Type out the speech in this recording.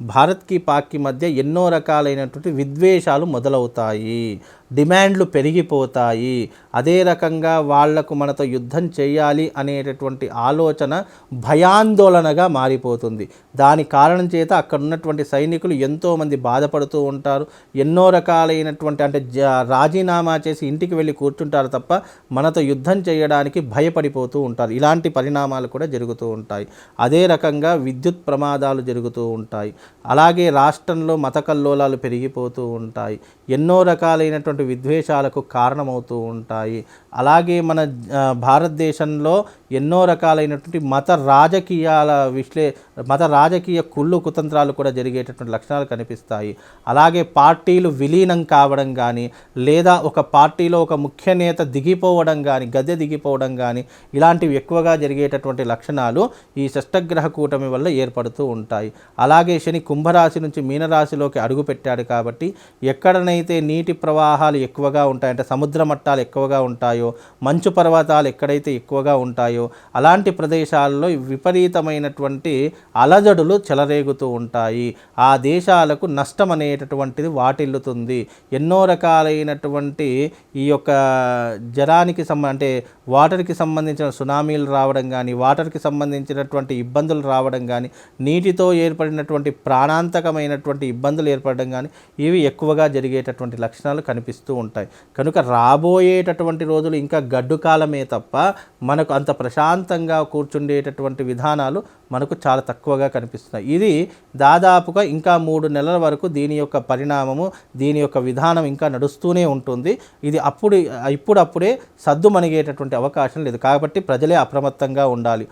భారత్కి పాక్కి మధ్య ఎన్నో రకాలైనటువంటి విద్వేషాలు మొదలవుతాయి. డిమాండ్లు పెరిగిపోతాయి. అదే రకంగా వాళ్ళకు మనతో యుద్ధం చేయాలి అనేటటువంటి ఆలోచన భయాందోళనగా మారిపోతుంది. దాని కారణం చేత అక్కడ ఉన్నటువంటి సైనికులు ఎంతోమంది బాధపడుతూ ఉంటారు. ఎన్నో రకాలైనటువంటి అంటే రాజీనామా చేసి ఇంటికి వెళ్ళి కూర్చుంటారు తప్ప మనతో యుద్ధం చేయడానికి భయపడిపోతూ ఉంటారు. ఇలాంటి పరిణామాలు కూడా జరుగుతూ ఉంటాయి. అదే రకంగా విద్యుత్ ప్రమాదాలు జరుగుతూ ఉంటాయి. అలాగే రాష్ట్రంలో మత కల్లోలాలు పెరిగిపోతూ ఉంటాయి. ఎన్నో రకాలైనటువంటి విద్వేషాలకు కారణమవుతూ ఉంటాయి. అలాగే మన భారతదేశంలో ఎన్నో రకాలైనటువంటి మత రాజకీయాల విశ్లే మత రాజకీయ కుళ్ళు కుతంత్రాలు కూడా జరిగేటటువంటి లక్షణాలు కనిపిస్తాయి. అలాగే పార్టీలు విలీనం కావడం కానీ లేదా ఒక పార్టీలో ఒక ముఖ్య నేత దిగిపోవడం కానీ గద్దె దిగిపోవడం కానీ ఇలాంటివి ఎక్కువగా జరిగేటటువంటి లక్షణాలు ఈ షష్టగ్రహ కూటమి వల్ల ఏర్పడుతూ ఉంటాయి. అలాగే శని కుంభరాశి నుంచి మీనరాశిలోకి అడుగుపెట్టాడు కాబట్టి ఎక్కడనైతే నీటి ప్రవాహాలు ఎక్కువగా ఉంటాయంటే సముద్ర మట్టాలు ఎక్కువగా ఉంటాయో మంచు పర్వతాలు ఎక్కడైతే ఎక్కువగా ఉంటాయో అలాంటి ప్రదేశాల్లో విపరీతమైనటువంటి అలజడులు చెలరేగుతూ ఉంటాయి. ఆ దేశాలకు నష్టం అనేటటువంటిది వాటిల్లుతుంది. ఎన్నో రకాలైనటువంటి ఈ యొక్క జరానికి సంబంధ అంటే వాటర్కి సంబంధించిన సునామీలు రావడం కానీ వాటర్కి సంబంధించినటువంటి ఇబ్బందులు రావడం కానీ నీటితో ఏర్పడినటువంటి ప్రాణాంతకమైనటువంటి ఇబ్బందులు ఏర్పడడం కానీ ఇవి ఎక్కువగా జరిగేటటువంటి లక్షణాలు కనిపిస్తూ ఉంటాయి. కనుక రాబోయేటటువంటి రోజులు ఇంకా గడ్డు కాలమే తప్ప మనకు అంత ప్రశాంతంగా కూర్చుండేటటువంటి విధానాలు మనకు చాలా తక్కువగా కనిపిస్తున్నాయి. ఇది దాదాపుగా ఇంకా మూడు నెలల వరకు దీని యొక్క పరిణామము దీని యొక్క విధానం ఇంకా నడుస్తూనే ఉంటుంది. ఇది అప్పుడు ఇప్పుడప్పుడే సద్దు మణిగేటటువంటి అవకాశం లేదు. కాబట్టి ప్రజలే అప్రమత్తంగా ఉండాలి.